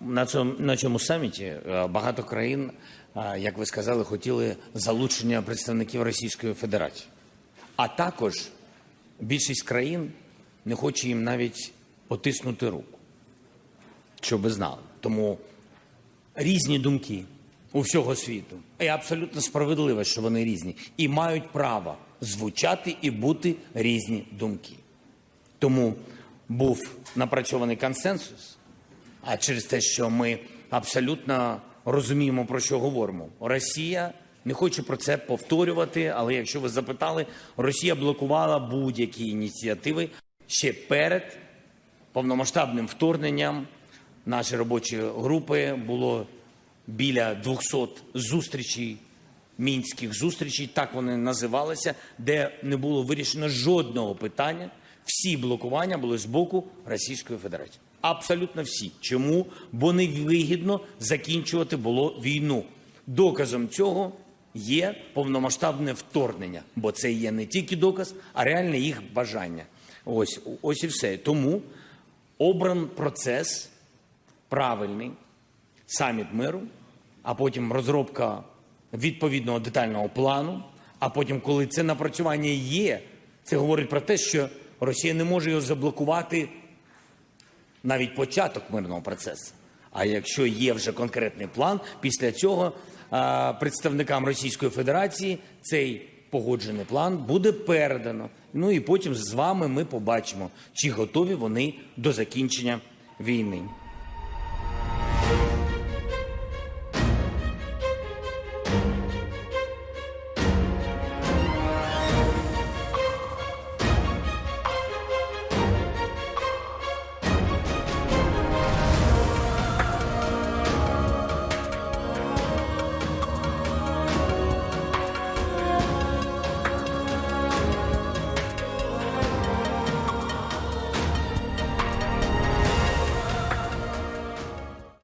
На цьому, на цьому саміті е, багато країн, е, як ви сказали, хотіли залучення представників Російської Федерації. А також більшість країн не хоче їм навіть потиснути руку, щоб знали. Тому різні думки у всього світу. І абсолютно справедливо, що вони різні. І мають право звучати і бути різні думки. Тому був напрацьований консенсус, а через те, що ми абсолютно розуміємо, про що говоримо. Росія не хочу про це повторювати, але якщо ви запитали, Росія блокувала будь-які ініціативи ще перед повномасштабним вторгненням. Наші робочі групи було біля 200 зустрічей, мінських зустрічей, так вони називалися, де не було вирішено жодного питання. Всі блокування були з боку Російської Федерації. Абсолютно всі. Чому? Бо невигідно закінчувати було війну. Доказом цього є повномасштабне вторгнення, бо це є не тільки доказ, а реальне їх бажання. Ось, ось і все. Тому обран процес правильний, саміт миру, а потім розробка відповідного детального плану. А потім, коли це напрацювання є, це говорить про те, що Росія не може його заблокувати навіть початок мирного процесу. А якщо є вже конкретний план, після цього представникам Російської Федерації цей погоджений план буде передано. Ну і потім з вами ми побачимо, чи готові вони до закінчення війни.